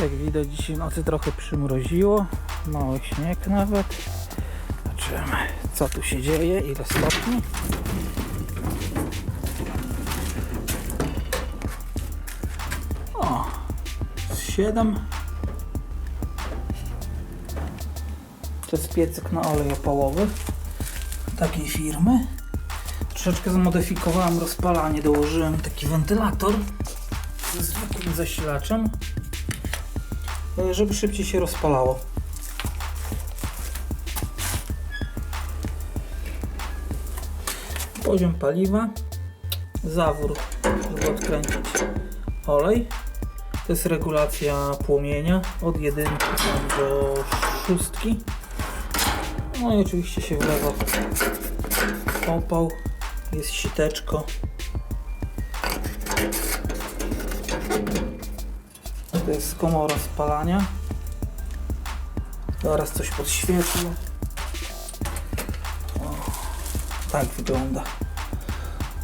Jak widać dzisiaj nocy trochę przymroziło. Mały śnieg nawet. Zobaczymy co tu się dzieje, ile stopni. O, z 7. To jest piecyk na olej opałowy takiej firmy. Troszeczkę zmodyfikowałem rozpalanie, dołożyłem taki wentylator ze zwykłym zasilaczem, żeby szybciej się rozpalało. Poziom paliwa, zawór, żeby odkręcić olej. To jest regulacja płomienia od jedynki do szóstki. No i oczywiście się wlewa opał, jest siteczko. To jest komora spalania. Zaraz coś podświetlę. O, tak wygląda.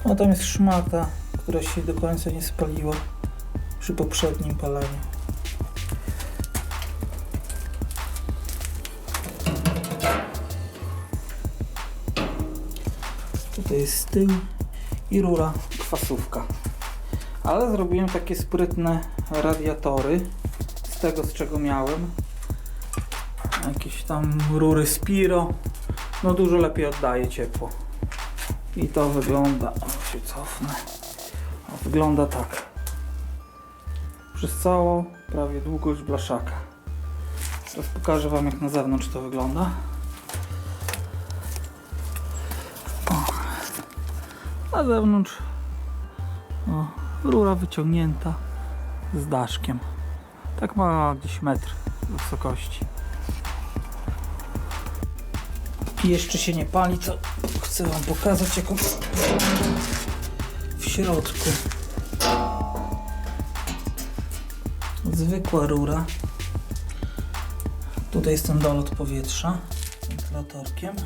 O, tam jest szmata, która się do końca nie spaliła przy poprzednim paleniu. Tutaj jest tył i rura kwasówka. Ale zrobiłem takie sprytne radiatory z tego z czego miałem. Jakieś tam rury Spiro. No dużo lepiej oddaje ciepło. I to wygląda, o się cofnę. O, wygląda tak. Przez całą prawie długość blaszaka. Teraz pokażę Wam jak na zewnątrz to wygląda. Na zewnątrz o, rura wyciągnięta z daszkiem. Tak ma gdzieś metr wysokości. I jeszcze się nie pali, to chcę Wam pokazać jaką w środku. Zwykła rura. Tutaj jest ten dolot powietrza wentylatorkiem.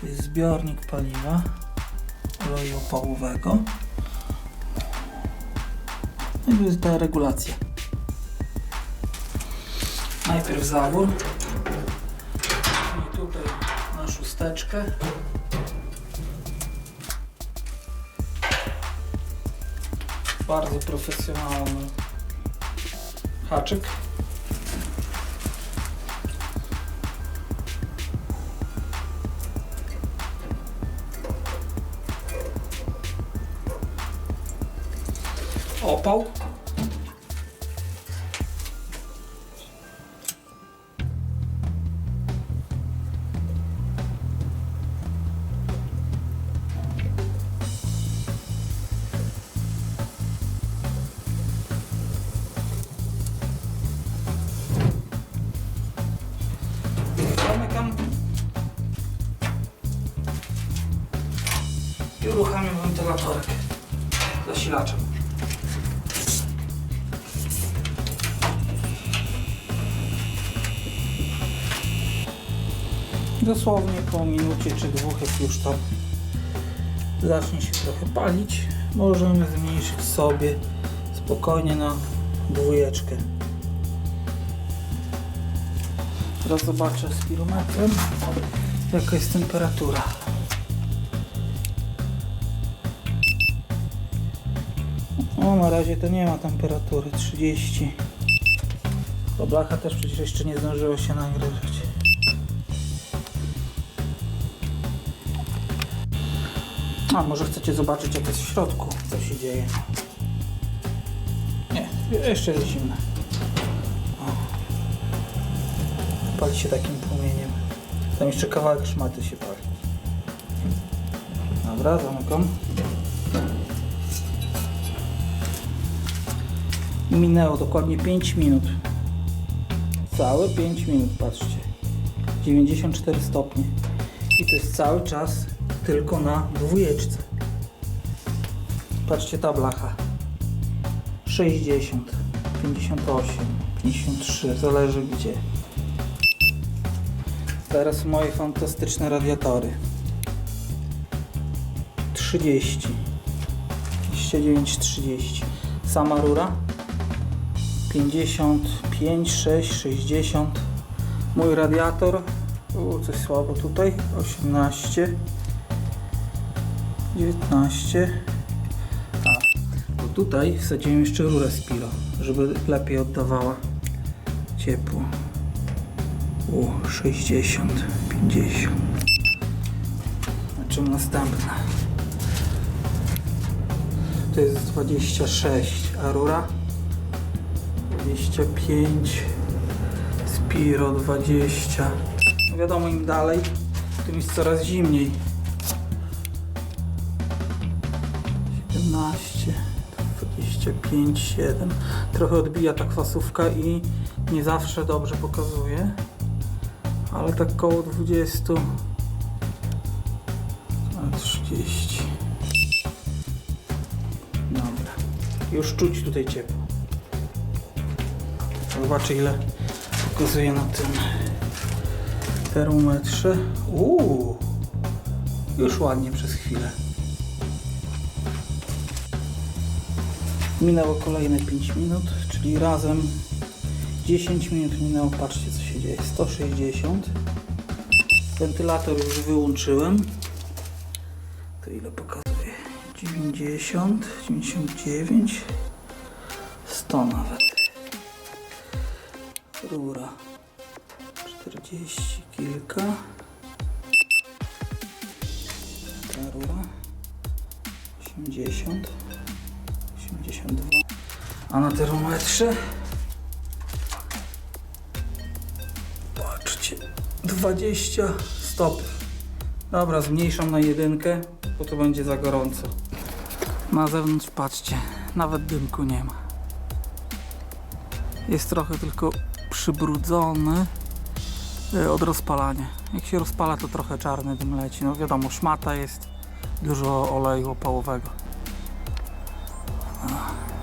To jest zbiornik paliwa oleju opałowego. No i tu jest ta regulacja. Najpierw zawór. I tutaj na szósteczkę. Bardzo profesjonalny haczyk. Opał. Zamykam. Uruchamiam wentylatorek zasilaczem. Dosłownie po minucie czy dwóch, jak już tam zacznie się trochę palić, możemy zmniejszyć sobie spokojnie na dwójeczkę. Teraz zobaczę z pirometrem, jaka jest temperatura. O, na razie to nie ma temperatury 30. Bo blacha też przecież jeszcze nie zdążyła się nagrywać. A może chcecie zobaczyć jak jest w środku, co się dzieje. Nie, jeszcze jest zimne. O. Pali się takim płomieniem. Tam jeszcze kawałek szmaty się pali. Dobra, zamykam. Minęło dokładnie 5 minut. Całe 5 minut, patrzcie. 94 stopnie. I to jest cały czas tylko na dwójeczce. Patrzcie ta blacha. 60, 58, 53, zależy gdzie. Teraz moje fantastyczne radiatory. 30, 29, 30. Sama rura 55, 6, 60. Mój radiator, u, coś słabo tutaj, 18, 19. A, bo tutaj wsadziłem jeszcze rurę Spiro, żeby lepiej oddawała ciepło. U, 60, 50. Na czym następne? To jest 26, a rura 25, Spiro 20. No wiadomo, im dalej, tym jest coraz zimniej. 17, 25, 7. Trochę odbija ta kwasówka i nie zawsze dobrze pokazuje, ale tak koło 20, a 30. Dobra. Już czuć tutaj ciepło. Zobaczę ile pokazuje na tym termometrze. Uuu, już ładnie przez chwilę. Minęło kolejne 5 minut, czyli razem 10 minut minęło. Patrzcie co się dzieje. 160. Wentylator już wyłączyłem. To ile pokazuje? 90, 99, 100 nawet. Rura 40 kilka. Ta rura 80, 82. A na termometrze patrzcie 20 stopni. Dobra, zmniejszam na jedynkę, bo to będzie za gorąco. Na zewnątrz patrzcie, nawet dymku nie ma. Jest trochę tylko przybrudzony e, od rozpalania. Jak się rozpala, to trochę czarny dym leci. No wiadomo, szmata jest, dużo oleju opałowego. 啊。